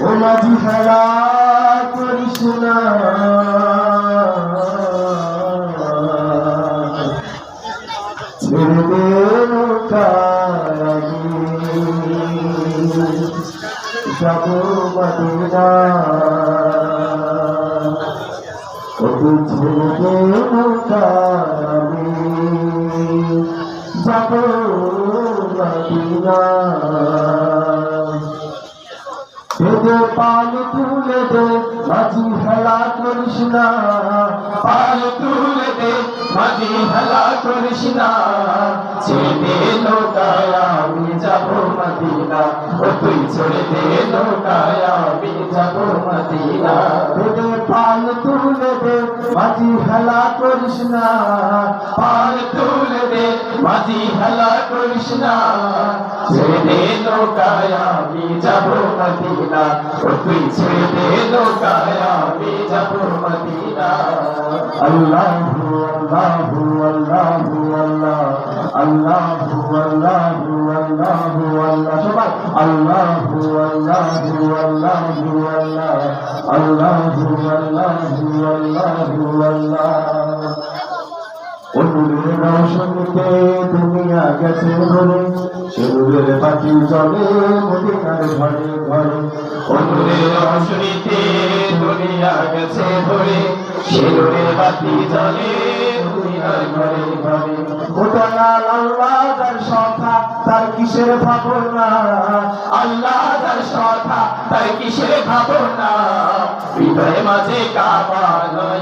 ও মাঝি খেলা করিস না যাব মদিনা ছেড়ে যাব বেদে পাল তুলে দে মাঝি হেলা করিস না। পাল তুলে হেলা করিস না ছেড়ে নৌকায় আমি যাব মদিনা। ও তুই ছেড়ে দে নৌকায় আমি যাব মদিনা। বেদে পাল তুলে দে, মাঝি হেলা করিস না পাল তুলে দে, মাঝি হেলা করিস না ছেড়ে দে নৌকায় আমি যাব মদিনা। ও তুই ছেড়ে দে নৌকায় আমি যাব মদিনা। আল্লাহু আল্লাহু আল্লাহু আল্লাহ, আল্লাহু আল্লাহু আল্লাহু আল্লাহ। সবাই আল্লাহু আল্লাহু আল্লাহু আল্লাহ, আল্লাহু আল্লাহু আল্লাহু আল্লাহ। অনুরের রোশনীতে দুনিয়া গেছে ভরে সেনুরের পাখি চলে মদিনার ঘরে ঘরে। অনুরের রোশনীতে দুনিয়া গেছে ভরে সেনুরের বাতি জ্বলে ওটালাল আল্লাহ যার সখা তার কিসের ভাবনা? আল্লাহ তার সখা তার কিসের ভাবনা হৃদয় মাঝে কাবা নয়নে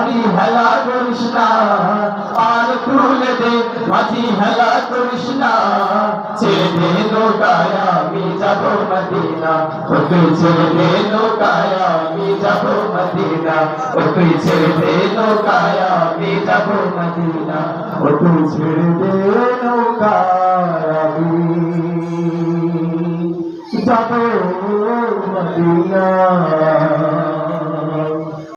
তুলে দে মাঝি হেলা করিস না পাল তুলে দে মাঝি হেলা করিস না ছেড়ে দে নৌকায় আমি যাব মদিনা ও তুই ছেড়ে দে নৌকায় আমি যাব মদিনা ও তুই ছেড়ে দে নৌকায় আমি যাব মদিনা